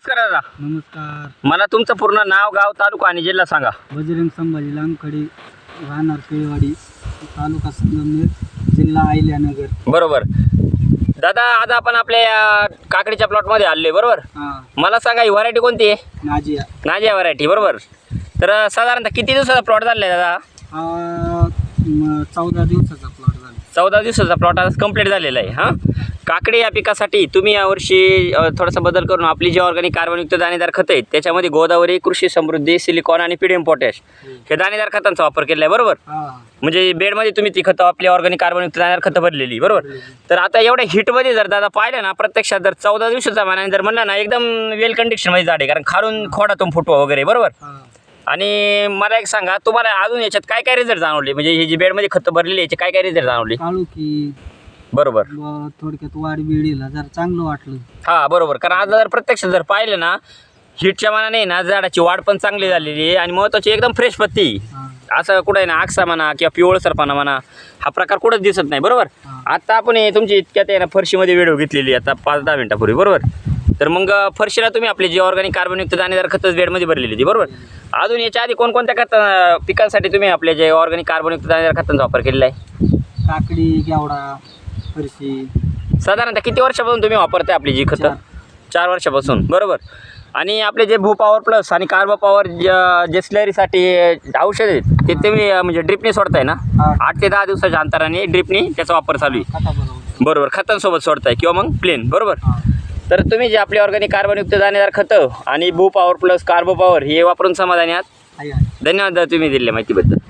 नमस्कार दादा. नमस्कार. मला तुमचं पूर्ण नाव गाव तालुका आणि जिल्हा सांगा. बजरंग संभाजी लांबखडी राहणार केळवाडी तालुका संगमनेर जिल्हा अहिल्यानगर. बरोबर. दादा आज आपण आपल्या या काकडीच्या प्लॉटमध्ये आले बरोबर? हां. मला सांगा ही व्हरायटी कोणती आहे? नाजिया. नाजिया व्हरायटी बरोबर. तर साधारणतः किती दिवसाचा प्लॉट झाला आहे दादा? हा म, चौदा दिवसाचा प्लॉट झाला चौदा दिवसाचा प्लॉट आज कंप्लीट झालेला आहे हां? काकडी या पिकासाठी तुम्ही यावर्षी थोडासा बदल करून आपली जी ऑर्गॅनिक कार्बनयुक्त दाणेदार खतं आहेत त्याच्यामध्ये गोदावरी कृषी समृद्धी सिलिकॉन आणि पीडीएम पोटॅश हे दाणेदार खतांचा वापर केला आहे बरोबर म्हणजे बेडमध्ये तुम्ही ती खतं आपली ऑर्गॅनिक कार्बनयुक्त दाणेदार खतं भरलेली बरोबर? तर आता एवढ्या हिटमध्ये जर दादा पाहिलं ना प्रत्यक्षात जर चौदा दिवसाचा मानाने जर म्हणलं ना एकदम वेल कंडिशनमध्ये झाड आहे कारण खालून खोडातून फुटवा वगैरे बरोबर? आणि मला एक सांगा तुम्हाला अजून याच्यात काय काय रिझल्ट जाणवले? म्हणजे ही जी बेडमध्ये खतं भरलेली याचे काय काय रिझल्ट जाणवले बरोबर. ब- थोडक्यात वाढ बिडीला जरा चांगलं वाटलं. हा बरोबर. कारण आज जर प्रत्यक्ष जर पाहिलं ना हिटच्या मानाने ना झाडाची वाढ पण चांगली झालेली आहे आणि महत्त्वाची एकदम फ्रेश पत्ती. हा. असं कुठं आहे ना आक्सा म्हणा किंवा पिवळसरपणा म्हणा हा प्रकार कुठंच दिसत नाही बरोबर? हा. आता आपण हे तुमची इतक्यात आहे ना फरशीमध्ये व्हिडिओ घेतलेली आहे आता पाच दहा मिनिटापूर्वी बरोबर? तर मग फरशीला तुम्ही आपली जी ऑर्गॅनिक कार्बनयुक्त दाणेदार खतच बेडमध्ये भरलेली होती बरोबर? अजून याच्या आधी कोणकोणत्या खत पिकांसाठी तुम्ही आपले जे ऑर्गॅनिक कार्बनयुक्त दाणेदार खतांचा वापर केलेला आहे? काकडी गेवडा फरशी. साधारणतः किती वर्षापासून तुम्ही वापरताय आपली जी खतं? चार. वर्षापासून. बरोबर. आणि आपले जे भू पॉवर प्लस आणि कार्बो पॉवर जे स्लरीसाठी औषध आहेत ते तुम्ही म्हणजे ड्रिपने सोडताय ना? आठ ते दहा दिवसाच्या अंतराने ड्रिपने त्याचा वापर चालू आहे. बरोबर. खतांसोबत सोडताय किंवा मग प्लेन बरोबर? तर तुम्ही जे आपले ऑर्गॅनिक कार्बनयुक्त दाणेदार खतं आणि भू पॉवर प्लस कार्बो पॉवर हे वापरून समाधानी आहात? आहे आहे. धन्यवाद तुम्ही दिलेल्या माहितीबद्दल.